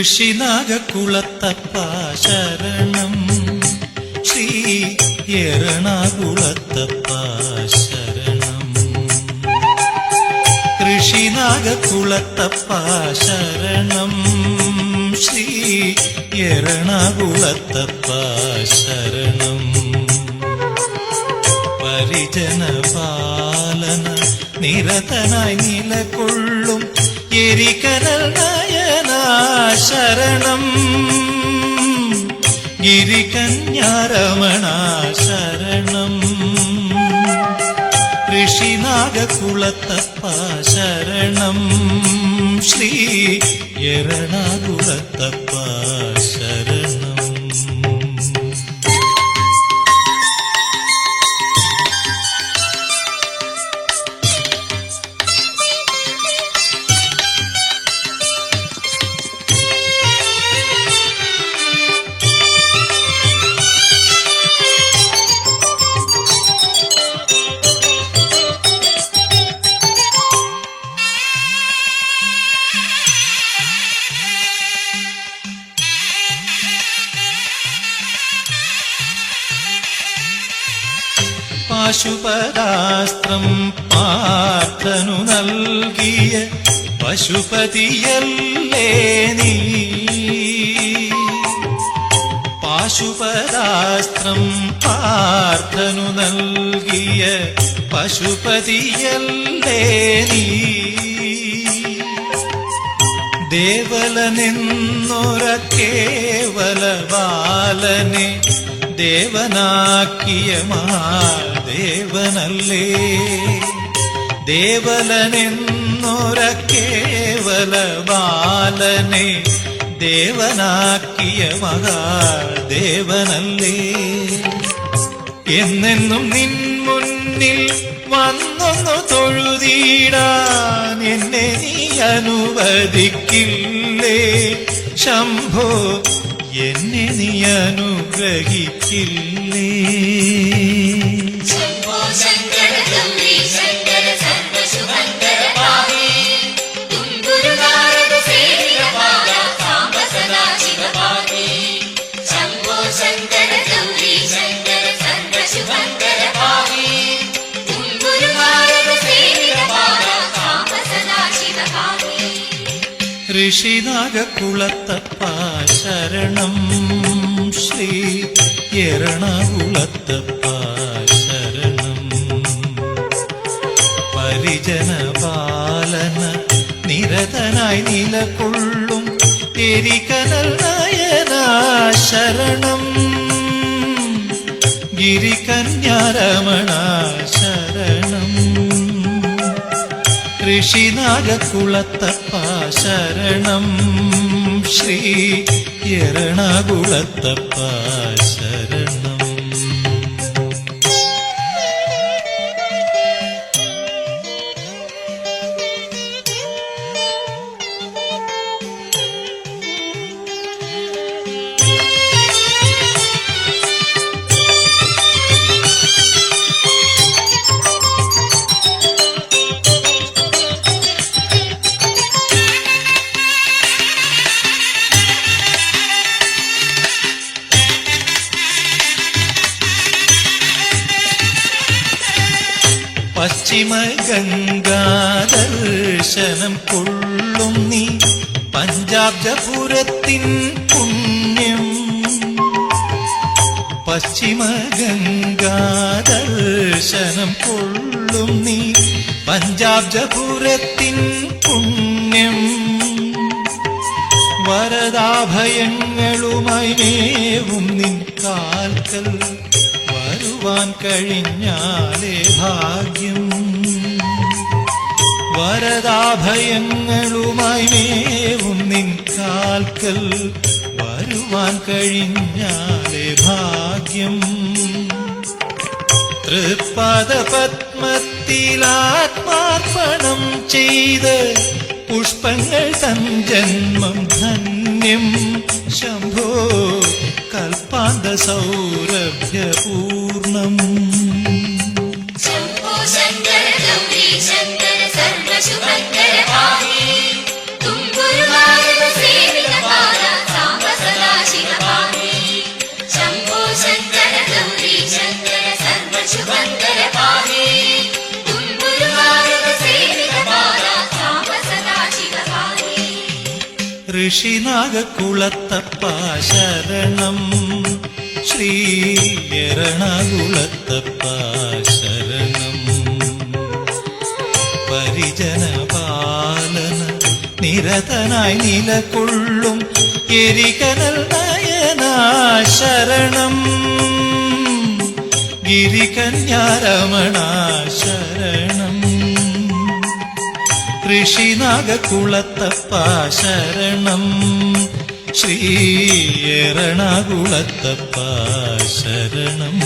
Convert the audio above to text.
ഋഷിനാഗക്കുളത്തപ്പ ശരണം ശ്രീ എറണാകുളത്തപ്പ ശരണം ഋഷിനാഗക്കുളത്തപ്പ ശരണം ശ്രീ എറണാകുളത്തപ്പ ശരണം പരിജന പാലന നിരതനായി നിലകൊള്ളും എരികനൽ ശരണം ഗിരികന്യാരമണ ശരണം ഋഷിനാഗകുളത്തപ്പ ശരണം ശ്രീ എറണാകുളത്തപ്പ ശരണം പാശുപതാസ്ത്രം പാർത്ഥനു നൽകിയ പശുപതിയല്ലേ നീ? പാശുപതാസ്ത്രം പാർത്ഥനു നൽകിയ പശുപതിയല്ലേ നീ? ദേവലനെന്നൊര കേവല ബാലനെ ദേവനാക്കിയ മഹാദേവനല്ലേ ദേവലനെന്നൊര കേവല ബാലനെ ദേവനാക്കിയ മഹാദേവനല്ലേ എന്നെന്നും നിൻ മുന്നിൽ വന്നൊന്നു തൊഴുതീടാൻ എന്നെ നീ അനുവദിക്കില്ലേ? ശംഭോ എന്നെ നീ അനുഗ്രഹിക്കില്ലേ? ഋഷിനാഗക്കുളത്തപ്പ ശരണം ശ്രീ എറണാകുളത്തപ്പ ശരണം പരിജന പാലന നിരതനായി നിലകൊള്ളും എരികനൽ നയന ശരണം ഗിരികന്യാരമണ ഋഷിനാഗക്കുളത്തപ്പ ശരണം ശ്രീ എറണാകുളത്തപ്പ ശരണം പശ്ചിമ ഗംഗാദർശനം കൊള്ളും നീ. പഞ്ചാബ്ജപുരത്തിൻ പുണ്യം. പശ്ചിമ ഗംഗാദർശനം കൊള്ളും നീ. പഞ്ചാബ്ജപുരത്തിൻ പുണ്യം. വരദാഭയങ്ങളുമായി മേവും നിൻ കാൽക്കൽ. വരുവാൻ കഴിഞ്ഞാലേ ഭാഗ്യം. വരദാഭയങ്ങളുമായി നിൻ കാൽക്കൽ വരുവാൻ കഴിഞ്ഞാലേ ഭാഗ്യം. തൃപ്പദ പത്മത്തിലാത്മാർപ്പണം ചെയ്ത് പുഷ്പങ്ങൾ തൻ ജന്മം ധന്യം. ശംഭോ കൽപ്പാന്ത സൗരഭ്യപൂർണം ഋഷിനാഗക്കുളത്തപ്പ ശരണം ശ്രീ എറണാകുളത്തപ്പ ശരണം പരിജനപാലന നിരതനായി നിലകൊള്ളും എരികനൽ നയന ശരണം ഗിരികന്യാരമണ ഋഷിനാഗക്കുളത്തപ്പ ശരണം ശ്രീ എറണാകുളത്തപ്പ ശരണം